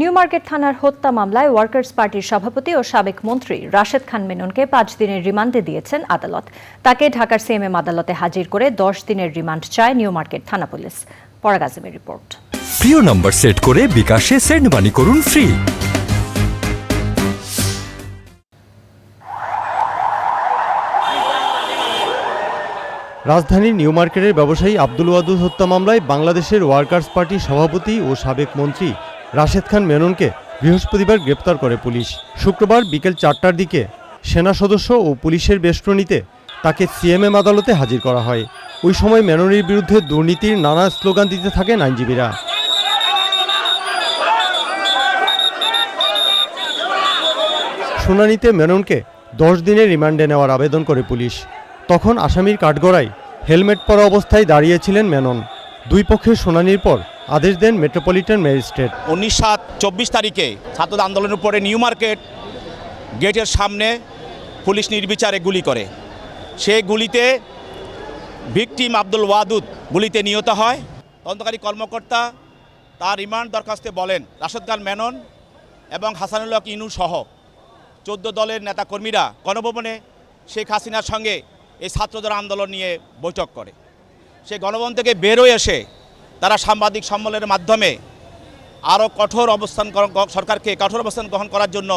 New market থানার হত্যা মামলায় ওয়ার্কার্স পার্টির সভাপতি ও সাবেক মন্ত্রী রাশেদ খান মেননকে পাঁচ দিনের রিমান্ডে দিয়েছেন আদালত। তাকে ঢাকার সিএমএম আদালতে হাজির করে দশ দিনের রিমান্ড চায় নিউ মার্কেট থানা পুলিশ। পরাগ আজিমের রিপোর্ট। প্রিয় নম্বর সেট করে বিকাশে সেন্ড মানি করুন ফ্রি। রাজধানীর নিউ মার্কেটের ব্যবসায়ী আব্দুল ওয়াদুদ হত্যা মামলায় বাংলাদেশের ওয়ার্কার্স পার্টির সভাপতি ও সাবেক মন্ত্রী রাশেদ খান মেননকে বৃহস্পতিবার গ্রেপ্তার করে পুলিশ। শুক্রবার বিকেল চারটার দিকে সেনা সদস্য ও পুলিশের বেষ্টনীতে তাকে সিএমএম আদালতে হাজির করা হয়। ওই সময় মেননের বিরুদ্ধে দুর্নীতির নানা স্লোগান দিতে থাকেন আইনজীবীরা। শুনানিতে মেননকে দশ দিনের রিমান্ডে নেওয়ার আবেদন করে পুলিশ। তখন আসামির কাঠগড়ায় হেলমেট পরা অবস্থায় দাঁড়িয়েছিলেন মেনন। দুই পক্ষের শুনানির পর আদেশ দেন মেট্রোপলিটন ম্যাজিস্ট্রেট উনিশ সাত চব্বিশ তারিখে ছাত্রদের আন্দোলনের উপরে নিউ মার্কেট গেটের সামনে পুলিশ নির্বিচারে গুলি করে। সেই গুলিতে ভিকটিম আব্দুল ওয়াদুদ গুলিতে নিহত হয়। তদন্তকারী কর্মকর্তা তার রিমান্ড দরখাস্তে বলেন রাশেদ খান মেনন এবং হাসানুল্লাহ ইনু সহ চোদ্দ দলের নেতাকর্মীরা গণভবনে শেখ হাসিনার সঙ্গে এই ছাত্রদের আন্দোলন নিয়ে বৈঠক করে। সে গণভবন থেকে বেরোয় এসে তারা সাংবাদিক সম্মেলনের মাধ্যমে আরও কঠোর অবস্থান সরকারকে কঠোর অবস্থান গ্রহণ করার জন্য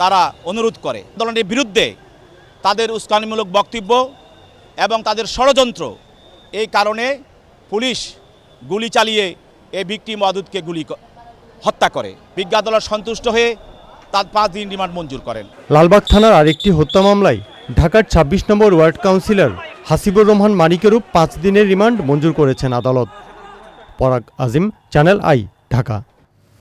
তারা অনুরোধ করে। আন্দোলনের বিরুদ্ধে তাদের উস্কানিমূলক বক্তব্য এবং তাদের ষড়যন্ত্র, এই কারণে পুলিশ গুলি চালিয়ে এই ভিক্টি মদুদকে গুলি হত্যা করে। বিজ্ঞা আদালত সন্তুষ্ট হয়ে তার পাঁচ দিন রিমান্ড মঞ্জুর করেন। লালবাগ থানার আরেকটি হত্যা মামলায় ঢাকার ২৬ number ward councillor Hasibur Rahman মানিকেরও পাঁচ দিনের রিমান্ড মঞ্জুর করেছেন আদালত। পরাগ আজিম চ্যানেল আই ঢাকা।